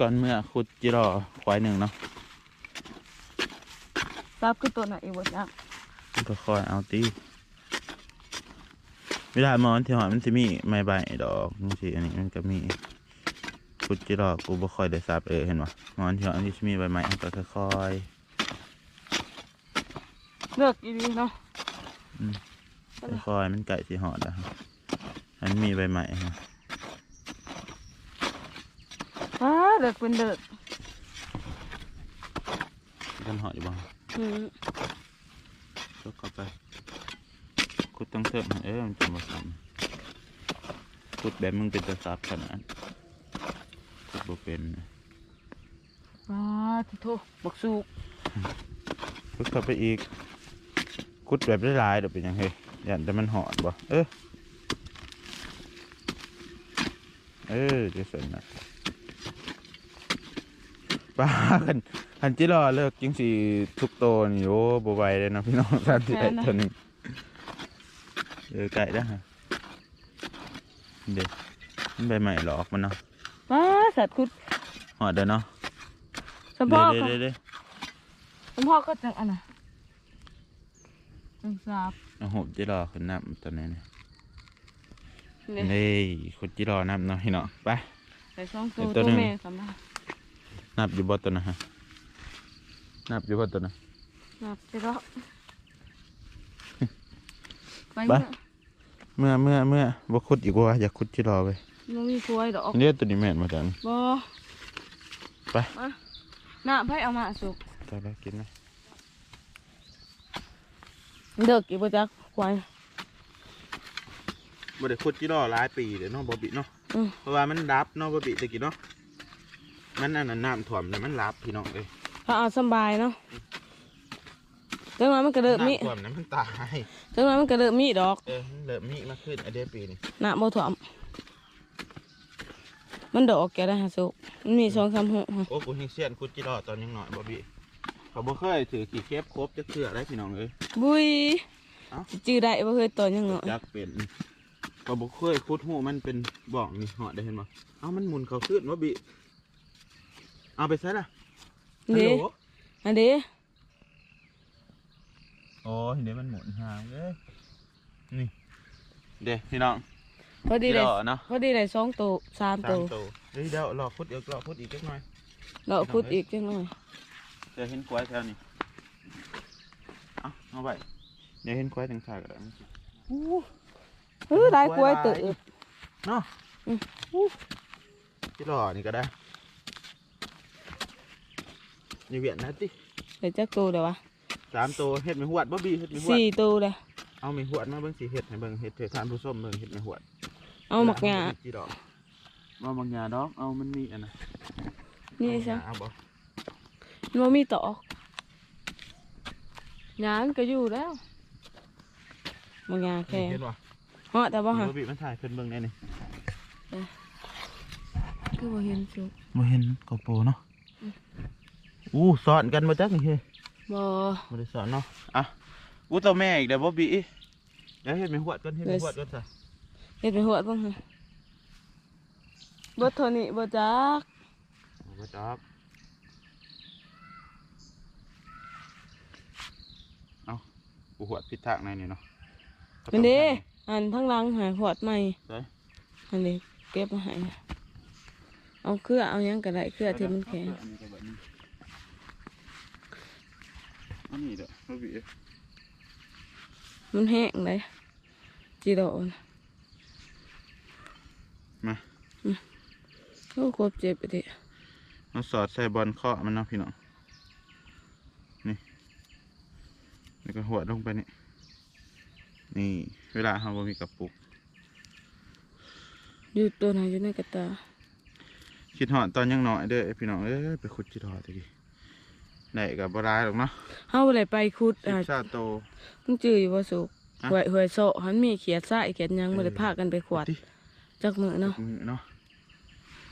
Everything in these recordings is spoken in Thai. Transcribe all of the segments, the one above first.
ก่อนเมื่อขุดจิรอควายหนึ่งเนาะทราบคือตัวไหนอีกบ่จักมันก็คอยเอาตีเวลามอนที่หอยมันจะมีไม้ใบดอกบางทีอันนี้มันก็มีขุดจิรอกูบ่ค่อยได้ทราบเออเห็นปะมอนที่หอยมันจะมีใบไม้มันก็ค่อยเลือกอีดีเนาะๆอืมค่อยๆมันไก่สีหอดอะครับมันมีใบไม้ฮะ อ้า เลือกเป็นเลือกมันหอดอยู่บ้างอืมก็เข้าไปขุดตั้งเทิงเออมันจะมาทำขุดแบบมึงเป็นตะซับขนาดขุดบ่เป็นนะอ้าที่โทบักสูกขุดเข้าไปอีกขุดแบบได้หลายๆเดี๋ยวเป็นยังไงยันแต่มันหอดบ่เออเออจะสนนะ ป้ากันหันจิรอเลิกจริงสิทุกโตวนี่โอ้บ่ไหวเลยเนาะพี่น้องสามสิบเอ็ดตัวหนึงเออไก่ได้ฮะเด็กมันใบใหม่หลอกมันเนาะอ้าสัตว์คุดหอดเด้อเนาะสมพ่อเด้ก็เด้เด้สมพ่อก็จังอันน่ะจังทราบเอาหูจิรอขึ้นน้ำตัวนี้นี่นี่นี่ขุดจิรอน้ำเนาะพี่น้องไปใส่สองตัวเดี๋ยวตัตัววหนึ่งแม่สำนัก นับอยู่บ่ตัวนะฮะนับอยู่บ่ตัวนะนับไปแล้วไปไปเมื่อเมื่อเมื่อเมื่อบ่ขุดอีกว่าอยากขุดจิรอไปมันมีกล้วยดอกเนี่ยตัวนี้แม่นมาจังบ่ไปมาหน้าไผเอามาสุกตายแล้วกินนะเด็กอีกบ่จักควายบ่ได้ขุดจิรอหลายปีเด้เนาะบ่บิเนาะอืมเพราะว่ามันดับเนาะบ่บิตะกี้เนาะ มันอันนั้นน้ำท่วมแล้วมันรับพี่น้องเอ้ยถ้าเอาสำบายเนาะจังหวะมันก็เริ่มมีน้ำท่วมแล้วมันตายจังหวะมันก็เริ่มมีดอก เออมันเริ่มมีมาขึ้นอันเดียวปีนี้หน้าบ่ถ่วมมันดอกแกได้ฮะสุกมันมีสองสามหกฮะโอ้กูเฮงเซียนขุดจิรอตอนยังน้อยบ่บิเขาบ่เคยถือกี่เคปครบจักเทื่อได้พี่น้องเอ้ยบุยเอ้าสิจื้อได้บ่เคยตอนยังน้อยจักเป็นก็บ่เคยขุดหูมันเป็นบ่องนี่เหาะได้เห็นบ่เอ้ามันหมุนเข้าขึ้นบ่บิ เอาไปใส่ล่ะฮัลเด้โหลอันเด้โอ้เห็นเด้มันหมุนหางเอ้ยนี่ เด้พี่น้องพอดีได้จิรอเนาะพอดีได้สองตัวสามสาตัมวตัวเฮ้ยเดี๋ยวรอขุดเดี๋ยวรอขุดอีกจักหน่อยเราพุดอีกจังหน่อยเดี๋ยวเห็นควายแถวนี้เอาเอาไปเดี๋ยวเห็นควายทางซ้ายก็ได้เออได้กล้วยเติบเนาะอืมจิรอนี่ก็ได้ นี่เวียนนะติได้จักตัวเด้อวะสามตัวเห็ดไม่หวดบ่บีเห็ดไม่หวดสี่ตัวเด้อเอาไม่หวดมาเบิ่งสิเห็ดให้เบิ่งเห็ดเถอะทานผู้ส้มเบิ่งเห็ดไม่หวด เอาหมักหญ้าจีดอกเอาหมักหญ้าดอกเอามันมีอันน่ะนี่เอาซะหญ้าเอาบ่มันบ่มีตอกหญ้ามันก็อยู่แล้วหมักหญ้าแค่เห็นบ่เหาะแต่บ่ฮะบ่บีมันถ่ายเพิ่นเบิ่งได้นี่คือบ่เห็นสุกบ่เห็นกระโปรงเนาะ อู้สอนกันบ่จักนี่เฮ้ยบ่บ่ได้สอนเนาะอะอู้ตัวแม่อีกเด้อบ่บีเดี๋ยวเฮ็ดไม่หวดก่อนเฮ็ดไม่หวดก่อนซะเฮ็ดไปหัวบ้างฮะบ่เท่านี้บ่จักเอาบ่จักเอากูหวดผิดทางไหนนี่เนาะมันเด้อันทั้งหลังหาหัวใหม่ใส่อันนี้เก็บมาให้เอาเครือเอาหยังก็ได้เครือที่มันแข็ง อันนี้เด้อบ่บีมันแห้งเลยจีโดนมาโอ้ควบเจ็บไปดิเราสอดใส่บอลเคาะมันเนาะพี่น้องนี่แล้วก็หัวดลงไปนี่นี่ เวลาเราบ่มีกระปุกอยู่ตัวไหนอยู่ในกระตาคิดหอดตอนยังน้อยเด้อไอ้พี่น้องเอ้ยไปขุดจิตหอดตะกี้ ได้กับบรายหรอกเนาะเฮาเลยไปคุดสิอ่าบชาโต มึงจื้ออยู่บ่สุกฮะ หวยหวยโซะหันมีเขียดซ่าเขียดหยังบ่ได้พากันไปขวดติจักมือเนาะมือเนาะ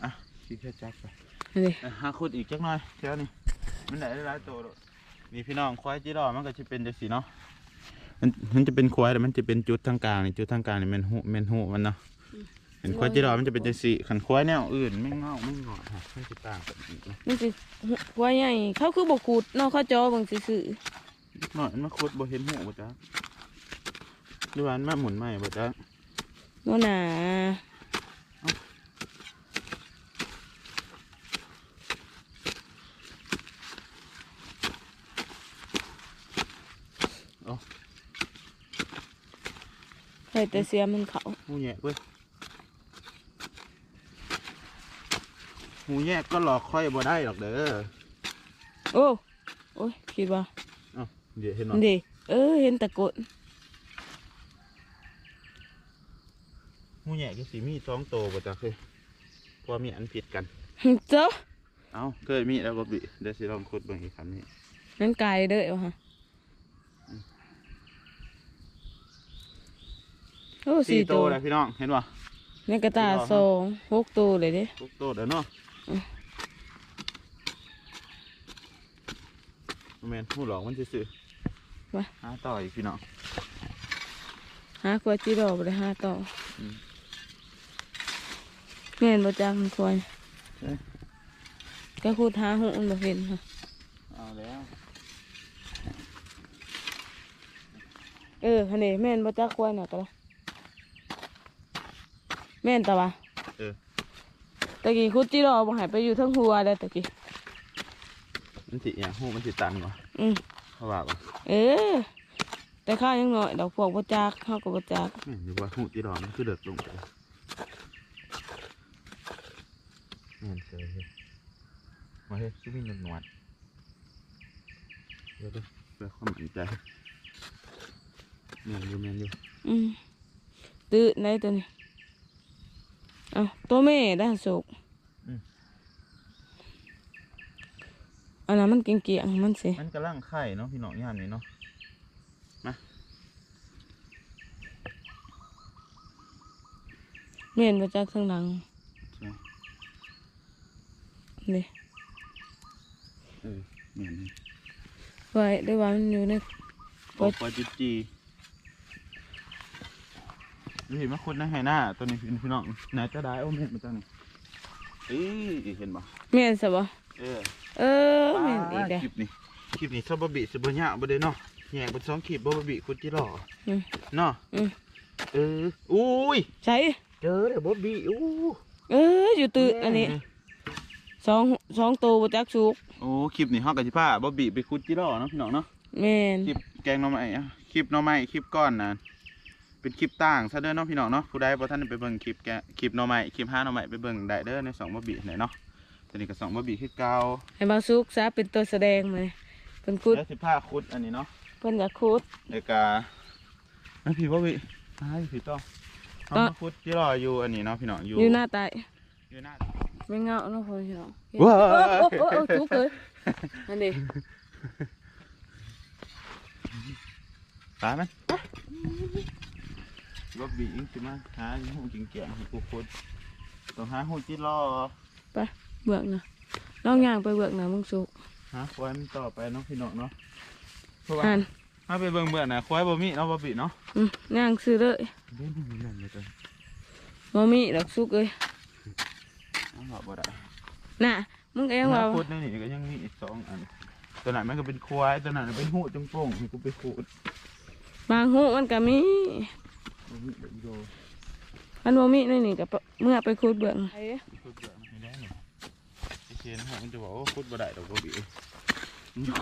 อะขี้แค่จับไปอันนี้อะหาขุดอีกจักหน่อยเท่านี้มันได้หลายโตโดดนี่พี่น้องควายจิรอมันก็จะเป็นจังสีเนาะมันมันจะเป็นควายแต่มันจะเป็นจุดทางกลางนี่จุดทางกลางนี่แมันหูแมันหูมันเนาะ เห็นควายจิรอมันจะเป็นจังซี่ขันควายแนวอื่นไม่เงาไม่งอดฮะไม่สิต่างกันอีกนะมันสิหัวใหญ่เขาคือบ่ขูดเนาะเขาจอเบิ่งซื่อนิดหน่อยมันมาคุดบ่เห็นหูบ่จ๊ะหรือว่ามันมาหมุนใหม่บ่จ๊ะๆบ่หนาใส่แต่เสียมันเขาหูแยกเว้ย หูแยกก็หลอกค่อยบ่ได้หรอกเด้อโอ้โอ้ยคิดว่าเดี๋ยวเห็นอัเนาะนดีเออเห็นตะโกนหูแยกก็สิมีสองโตวบ่จ๊ะคือเพราะมีอันผิดกัน เจ้าเอ้าเคยมีแล้วบ่บิเดี๋ยวสิลองคุดเบิ่งอีกคำนี้นั่นไกลเด้อวะฮะโอ้สี่โตตัวแล้วพี่น้องเห็นบ่นี่กระตายสองหกตัวเลยเด้ทุกโตแล้วเนาะอืม แม่นหูหลอกมันซื่อวะๆหาต่ออีกพี่น้องหากว่าจีดอกไปเลยห้าต่ออมแม่นบ่จังควายเอ๊ะก็คูดหาหูมันบ่เห็นค่ะเอาแล้วเออฮันนี่แม่นบ่จักควายน่ะก็ได้แม่นตะวะเออ ตะกี้คุดจีดอกบ่ใหายไปอยู่เทั้งหัวได้ตะกี้มันสิอย่างหูมันสิตันบ่อืมเขาว่าบ่เออแต่ข้าวยังน้อยดอกพวกบ่จักเฮาก็บ่จักแม่นอยู่ว่าหูจีดอกมันคือเดือดลงไปแม่นเสยเฮ้ยมาเฮ้ยคือมีหนวดหนวดเดี๋ยวเด้อเพื่อความมั่นใจแม่นอยู่แม่นอยู่อืมตื้อในตัวนี้ เอ้าตัวแม่ด้านสุกอันนั้นมันเกี่ยงๆมันสิมันกำลังไข่เนาะพี่น้องย่านนี้เนาะแม่นมาจากข้างหลังใช่นี่เออแม่นนี่ไว้ได้ว่ามันอยู่ในโอ้ปลาจิ จีนี่เห็นไหมคนนะไฮหน้าตัวนี้พี่น้องไหนจะได้โอ้แม่นมาตัวนี้เอ้ยเห็นบ่แม่นซะบ่เออเออแม่นอีกเด้อคลิปนี้คลิปนี้ซบบะบิซบบะยะบ่ได้เนาะแยกเป็นสองคลิปบ่บะบิคุณจิหล่ออืมเนาะอืมเอออุ้ยใช่เจอเลยบะบิอู้เอออยู่ตื้ออันนี้สองสองตัวบ่จักสุกโอ้คลิปนี้เฮากับสิพาบะบิไปคุณจิหล่อเนาะพี่น้องเนาะแม่นคลิปแกงหน่อไม้อะคลิปหน่อไม้คลิปก้อนนะ เป็นคลิปต่างซะเด้อเนาะพี่น้องเนาะผู้ใดบ่ทันได้ไปเบิ่งคลิปแกคลิปหน่อไม้คลิปห้าหน่อไม้ไปเบิ่งได้เด้อในสองบะบิไหนเนาะตัวนี้ก็สองบะบิคือเก่าให้มาสุกซะเป็นตัวแสดงมาเพิ่นคุดแล้วสิพาคุดอันนี้เนาะเพิ่นอยากคุดแล้วก็นั่นพี่บะบิตายพี่ต้องเฮาก็มาคุดที่รออยู่อันนี้เนาะพี่น้องอยู่อยู่หน้าตายอยู่หน้าไม่เงาเนาะพ่อพี่น้องว้าโอ้โอ้โอ้จุกเลยอันนี้ตายไหม บะบิยิงสิมาหาหูจริงเกี่ยงให้กูคุดต้องหาหูที่รอเบือกน่ะลองย่างไปเบือกน่ะมึงสุกหาควายมันต่อไปเนาะพี่น้องเนาะเพราะว่าอ่านถ้าไปเบิ่งเบื่อน่ะควายบ่มีเนาะบ่ปิเนาะอืมย่างซื้อเลยเด่นนี่นั่นเลยจ้ะบ่มีดอกสุกเอ้ยเอาว่าบ่ได้น่ะมึงเองว่าพูดในนี่ก็ยังมีอีกสองอันตัวไหนมันก็เป็นควายตัวไหนเป็นหูจงโป่งให้กูไปขูดบางหูมันก็มีบ่มีเดี๋ยว อีโดอันบ่มีในนี่ก็ปะเมื่อไปขุดเบือกน่ะขูดเบื่อไม่ได้นี่ไอ้เชนฮะมันจะบอกว่าขูดบ่ได้ดอกบ่ปิมันอยู่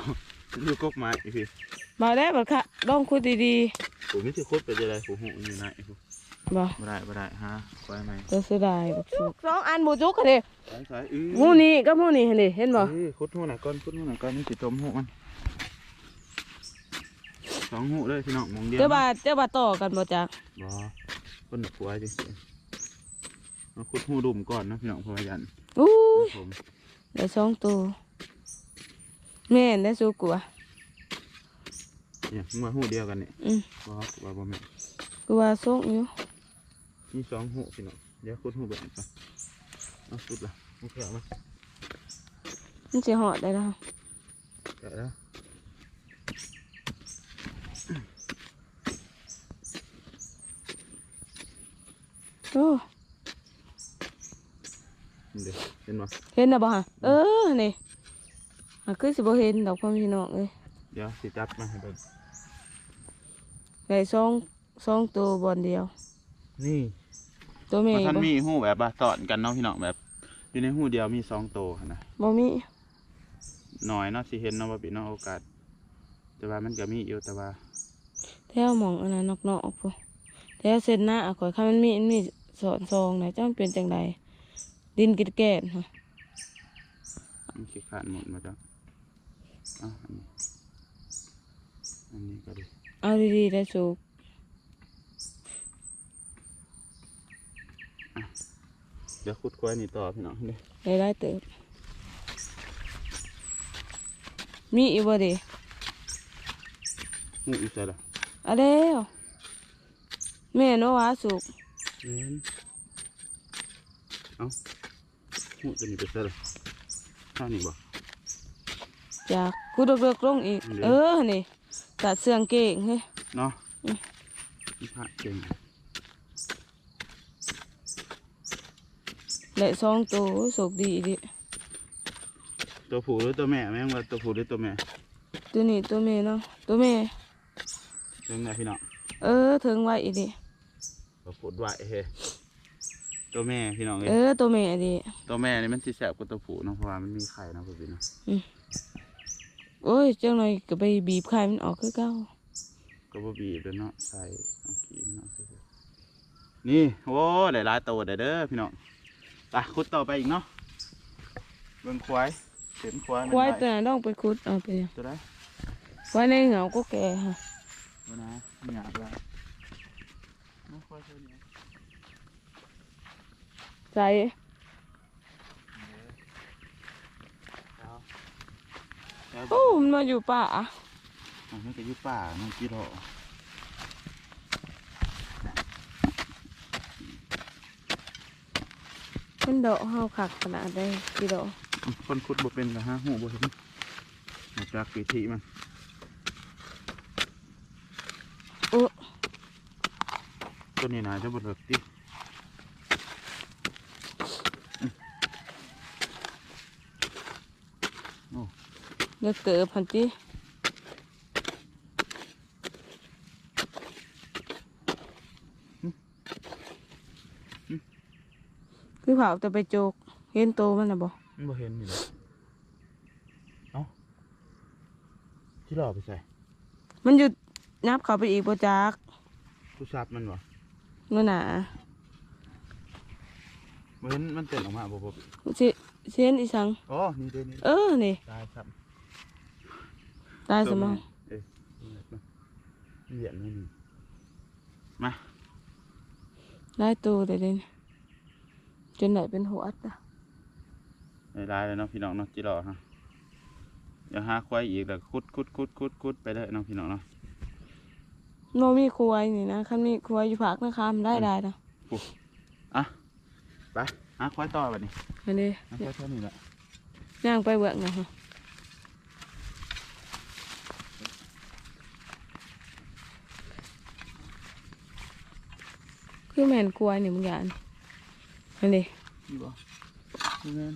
มันอยู่กกไม้พี่บ่ได้บ่ค่ะลองขุดดีผมไม่สิขูดไปจะได้ผมหูอยู่ไหนกูๆบ่บ่ได้บ่ได้ฮะควายไหมตัวเสียดายบักสุกสองอันบ่จุกกันเด้สายสายอื้อหูนี่กับหูนี่เห็นดิเห็นบ่เอ้ยขุดหูหน่อยก่อนขุดหูหน่อยก่อนมันสิจมหูมัน สองหูเลยพี่น้องมองเดียวเจ้าบ่าเจ้าบ่าต่อกันบ่จักบอคนหนักหัวจริงๆมาขุดหูดุมก่อนนะพี่น้องพยันอู้ยผมได้สองตัวแม่นได้สุกกว่าเนี่ยมาหูเดียวกันเนี่ยอืมบอว่าบ่แม่นกูว่าสุกอยู่มีสองหูพี่น้องเดี๋ยวขุดหูแบบนี้ก่อนเอาขุดละหูเขียวมามันสิหอดได้แล้วแกะแล้ว โอ้นี่เด้เห็นบ่เห็นนะบ่ฮะเออนี่หาคือสิบ่เห็นดอกพ่อพี่น้องเอ้ยเดี๋ยวสิจับมาให้เบิ่งได้สองสองตัวบอลเดียว นี่ตัวแม่บ่ทันบ่มีหูแบบว่าตอนกันเนาะพี่น้องแบบ อยู่ในหูเดียวมีสองโตวหั้นนะบ่มีน้อยเนาะสิเห็นเนาะว่าพี่น้องโอกาส แต่ว่ามันก็มีอยู่แต่ว่าแถวหมองอันนั้นนอกๆพุ่นแถวเส้นหน้าข่อยคันมันมีมันมี สอนซองไหนะจ้ามันเป็นจังไดดินกิดแก่นฮะมันขี้ขาดหมดมาจ้ะอะอันนี้อันนี้ก็ดีเอาดีๆได้สุกเดี๋ยวขุดกล้วยนี่ต่อพี่น้องเด้ได้ได้เติบมีอีกบ่เด้หูอีกใส่ละอะแล้วแม่นว่าสุก เห็นเอ้าหูตัวนี้ไปใส่ละท่านี่บ่จากกูดกๆลงอีกเดี๋ยวเออ นี่ตัดเสื่องเก่งเฮ้ยเนาะอืมนี่พระเก่งและสองตัวสุกดีดิตัวผู้หรือตัวแม่แม่งว่าตัวผู้หรือตัวแม่ ตัวนี้ตัวแม่เนาะ ตัวแม่เรื่องไงพี่น้อง เออ ถึงไว้อีดิ ตัวผู้ไหวเฮ้ตัวแม่พี่น้องเอ้เอยอตัวแม่ดิตัวแม่นี่มันสิแสบกว่าตัวผู้เนาะเพราะว่ามันมีไข่เนาะพี่เนาะโอ้ยจังหน่อยก็ไปบีบไข่มันออกคือเก่าก็บ่บีบเลยเนาะใส่เอาขี้มันเนาะนี่โอ้ได้หลายตัวได้เด้อพี่น้องไปขุดต่อไปอีกเนาะเบิ่งควายเห็นควายมันควายไหลตัวนั้นต้องไปคุดเอาไปตัวได้ควายในเหงาก็แก่ฮะตัวนะหยาบเลยน้องควายตัวนี้ ใส่เอาเอาโอ้มันมาอยู่ป่าอะมันก็อยู่ป่าน้องกี่ดอกมันดอกเฮาขักขนาดได้กี่ดอกคนขุดบ่เป็นก็ฮะหูบ่เห็นมาจากปีทีมันโอ้ตัวนี้น่าจะบ่เลิกติโอ้ เด็กเติบพันจีคือเผาแต่ไปโจก เห็นโตมันนะบ่มันบ่เห็นนี่เลยเอ้าที่หล่อไปใส่มันหยุดนับเขาไปอีกบ่จักผู้ชับมันวะนั่นน่ะบ่เห็นมันเต้นออกมาบ่บ่สิเสียนอีสัง อ๋อ นี่เด้นี่เออนี่ ตายครับ ตายสมองเอ้ยนี่แหละมาเหยียดไม่นี่มาได้ตัวเลยเด่นจนไหนเป็นหัวอัดอะได้ลายเลยเนาะพี่น้องเนาะจิหล่อฮะเดี๋ยวหาควายอีกแล้วคุดคุดคุดคุดคุดไปเลยเนาะพี่น้องเนาะโนมีครัวนี่นะคันมีครัวอยู่ผักนะคะมันได้ได้นะอะไปหาควายต่อบัดนี้อันนี้หาควายเท่านี้แหละย่างไปเบือกนะฮะ คือแมนกลัวนี่มึงอย่างอันนี้นี่บ่แมน